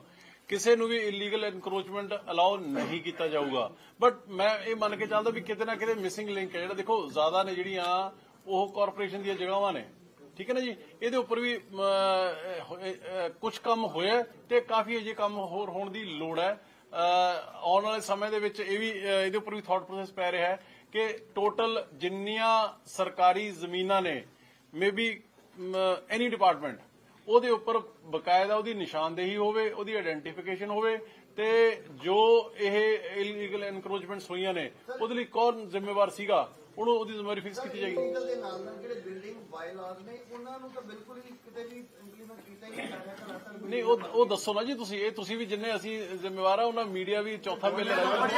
ਕਿਸੇ ਨੂੰ ਵੀ ਇਲੀਗਲ ਐਨਕਰੋਚਮੈਂਟ ਅਲਾਉ ਨਹੀਂ ਕੀਤਾ ਜਾਊਗਾ। ਬਟ ਮੈਂ ਇਹ ਮੰਨ ਕੇ ਚੱਲਦਾ ਵੀ ਕਿਤੇ ਨਾ ਕਿਤੇ ਮਿਸਿੰਗ ਲਿੰਕ ਹੈ। ਜਿਹੜਾ ਦੇਖੋ, ਜ਼ਿਆਦਾ ਨੇ ਜਿਹੜੀਆਂ, ਉਹ ਕਾਰਪੋਰੇਸ਼ਨ ਦੀਆਂ ਜਗ੍ਹਾਵਾਂ ਨੇ। ਠੀਕ ਹੈ ਨਾ ਜੀ? ਇਹਦੇ ਉੱਪਰ ਵੀ ਕੁਝ ਕੰਮ ਹੋਇਆ ਤੇ ਕਾਫੀ ਅਜੇ ਕੰਮ ਹੋਰ ਹੋਣ ਦੀ ਲੋੜ ਹੈ। ਆਉਣ ਵਾਲੇ ਸਮੇਂ ਦੇ ਵਿੱਚ ਇਹ ਵੀ ਇਹਦੇ ਉੱਪਰ ਵੀ ਥਾਟ ਪ੍ਰੋਸੈਸ ਪੈ ਰਿਹਾ ਹੈ। ਕਿ ਟੋਟਲ ਜਿੰਨੀਆਂ ਸਰਕਾਰੀ ਜ਼ਮੀਨਾਂ ਨੇ ਮੇਬੀ ਐਨੀ ਡਿਪਾਰਟਮੈਂਟ ਉਹਦੇ ਉੱਪਰ ਬਕਾਇਦਾ ਉਹਦੀ ਨਿਸ਼ਾਨਦੇਹੀ ਹੋਵੇ, ਉਹਦੀ ਆਇਡੈਂਟੀਫਿਕੇਸ਼ਨ ਹੋਵੇ, ਤੇ ਜੋ ਇਹ ਇਲੀਗਲ ਐਨਕਰੋਚਮੈਂਟਸ ਹੋਈਆਂ ਨੇ, ਉਹਦੇ ਲਈ ਕੌਣ ਜ਼ਿੰਮੇਵਾਰ ਸੀਗਾ? ਉਹਨੂੰ ਉਹਦੀ ਜ਼ਿੰਮੇਵਾਰੀ ਫਿਕਸ ਕੀਤੀ ਜਾਏਗੀ ਲੀਗਲ ਦੇ ਨਾਲ ਨਾਲ ਜਿਹੜੇ ਬਿਲਡਿੰਗ ਬਾਇਲਾਜ਼ ਨੇ ਉਹਨਾਂ ਨੂੰ ਤਾਂ ਬਿਲਕੁਲ ਹੀ ਕਿਤੇ ਵੀ ਇੰਪਲੀਮੈਂਟ ਕੀਤਾ ਹੀ ਨਹੀਂ ਜਾ ਰਿਹਾ ਨਹੀਂ ਉਹ ਉਹ ਦੱਸੋ ਨਾ ਜੀ ਤੁਸੀਂ ਇਹ ਤੁਸੀਂ ਵੀ ਜਿੰਨੇ ਅਸੀਂ ਜ਼ਿੰਮੇਵਾਰ ਆ ਉਹਨਾਂ ਮੀਡੀਆ ਵੀ ਚੌਥਾ ਬਿੱਲ ਨੂੰ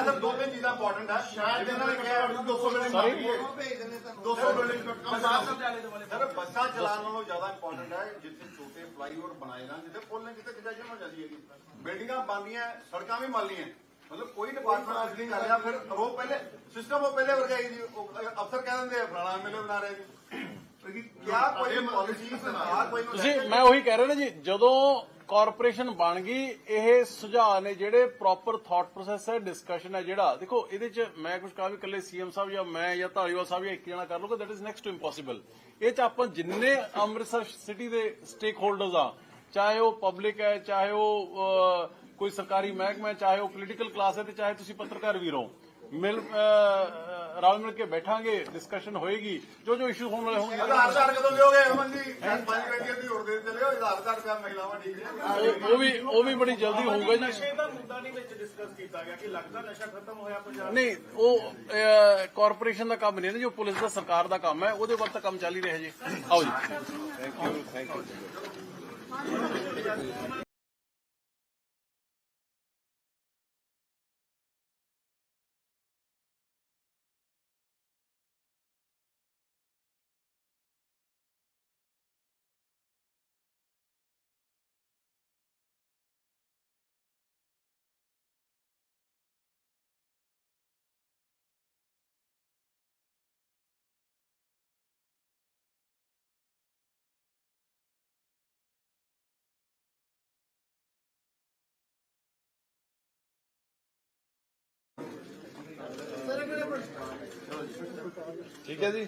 ਸਰ ਦੋ ਤਿੰਨ ਚੀਜ਼ਾਂ ਇੰਪੋਰਟੈਂਟ ਹੈ ਸ਼ਹਿਰ ਦੇ ਨਾਲ ਕਿਹਾ 200 ਬਿਲਡਿੰਗ ਤੁਹਾਨੂੰ 200 ਬਿਲਡਿੰਗ ਸਰ ਬੱਸਾਂ ਚਲਾਉਣ ਨਾਲੋਂ ਜ਼ਿਆਦਾ ਇੰਪੋਰਟੈਂਟ ਹੈ ਜਿੱਥੇ ਛੋਟੇ ਫਲਾਈਓਵਰ ਬਣਾਏ ਜਾਣ ਜਿੱਥੇ ਪੁੱਲ ਨੇ ਜਿੱਥੇ ਕੰਜੈਸ਼ਨ ਹੋ ਜਾਂਦੀ ਹੈਗੀ ਬਿਲਡਿੰਗਾਂ ਬਣਦੀਆਂ ਸੜਕਾਂ ਵੀ ਬਣਦੀਆਂ ਮਤਲਬ ਕੋਈ ਡਿਪਾਰਟਮੈਂਟ ਅੱਜ ਨਹੀਂ ਕਰ ਰਿਹਾ ਫਿਰ ਉਹ ਪਹਿਲੇ ਸਿਸਟਮ ਉਹ ਪਹਿਲੇ ਵਰਗਾ ਹੀ ਜੀ ਅਫਸਰ ਕਹਿ ਦਿੰਦੇ ਆ ਫਲਾਣਾ ਐਮਐਲਏ ਬਣਾ ਰਹੇ ਜੀ। ਤੁਸੀਂ ਮੈਂ ਉਹੀ ਕਹਿ ਰਿਹਾ ਨਾ ਜੀ ਜਦੋਂ ਕਾਰਪੋਰੇਸ਼ਨ ਬਣ ਗਈ ਇਹ ਸੁਝਾਅ ਨੇ ਜਿਹੜੇ ਪ੍ਰੋਪਰ ਥਾਟ ਪ੍ਰੋਸੈਸ ਹੈ ਡਿਸਕਸ਼ਨ ਹੈ ਜਿਹੜਾ ਦੇਖੋ ਇਹਦੇ ਚ ਮੈਂ ਕੁਝ ਕਹਾ ਵੀ ਇਕੱਲੇ ਸੀਐਮ ਸਾਹਿਬ ਜਾਂ ਮੈਂ ਜਾਂ ਧਾਲੀਵਾਲ ਸਾਹਿਬ ਜਾਂ ਇੱਕ ਜਣਾ ਕਰ ਲੂਗਾ that is next to impossible ਇਹ ਚ ਆਪਾਂ ਜਿੰਨੇ ਅੰਮ੍ਰਿਤਸਰ ਸਿਟੀ ਦੇ ਸਟੇਕ ਹੋਲਡਰਸ ਆ ਚਾਹੇ ਉਹ ਪਬਲਿਕ ਹੈ ਚਾਹੇ ਉਹ ਕੋਈ ਸਰਕਾਰੀ ਮਹਿਕਮਾ ਚਾਹੇ ਉਹ ਪੋਲੀਟੀਕਲ ਕਲਾਸ ਹੈ ਤੇ ਚਾਹੇ ਤੁਸੀਂ ਪੱਤਰਕਾਰ ਵੀ ਰਹੋ ਮਿਲ ਰਲ ਮਿਲ ਕੇ ਬੈਠਾਂਗੇ ਡਿਸਕਸ਼ਨ ਹੋਏਗੀ। ਜੋ ਜੋ ਇਸ਼ੂ ਹੋਣ ਵਾਲੇ ਹੋਣਗੇ। ਆਧਾਰ ਕਾਰਡ ਕਦੋਂ ਲਿਓਗੇ ਅਮਨ ਜੀ? ਪੰਜ ਮਿੰਟ ਦੀ ਹੋਰ ਦੇ ਚਲੇ ਹੋ ਆਧਾਰ ਕਾਰਡ ਪਿਆ ਮਹਿਲਾਵਾਂ ਠੀਕ ਨੇ। ਉਹ- ਵੀ ਉਹ ਵੀ ਬੜੀ ਜਲਦੀ ਹੋਊਗਾ ਜੀ। ਨਸ਼ੇ ਦਾ ਮੁੱਦਾ ਨਹੀਂ ਵਿੱਚ ਡਿਸਕਸ ਕੀਤਾ ਗਿਆ ਕਿ ਲੱਗਦਾ ਨਸ਼ਾ ਖਤਮ ਹੋਇਆ ਪੰਜਾਬ ਨਹੀਂ ਉਹ ਕਾਰਪੋਰੇਸ਼ਨ ਦਾ ਕੰਮ ਨਹੀਂ ਨਾ ਜੋ ਪੁਲਿਸ ਦਾ ਸਰਕਾਰ ਦਾ ਕੰਮ ਹੈ ਉਹਦੇ ਵੱਲ ਤਾਂ ਕੰਮ ਚੱਲ ਹੀ ਰਿਹਾ ਜੀ। ਆਓ ਜੀ। ਠੀਕ ਹੈ ਠੀਕ ਹੈ ਜੀ।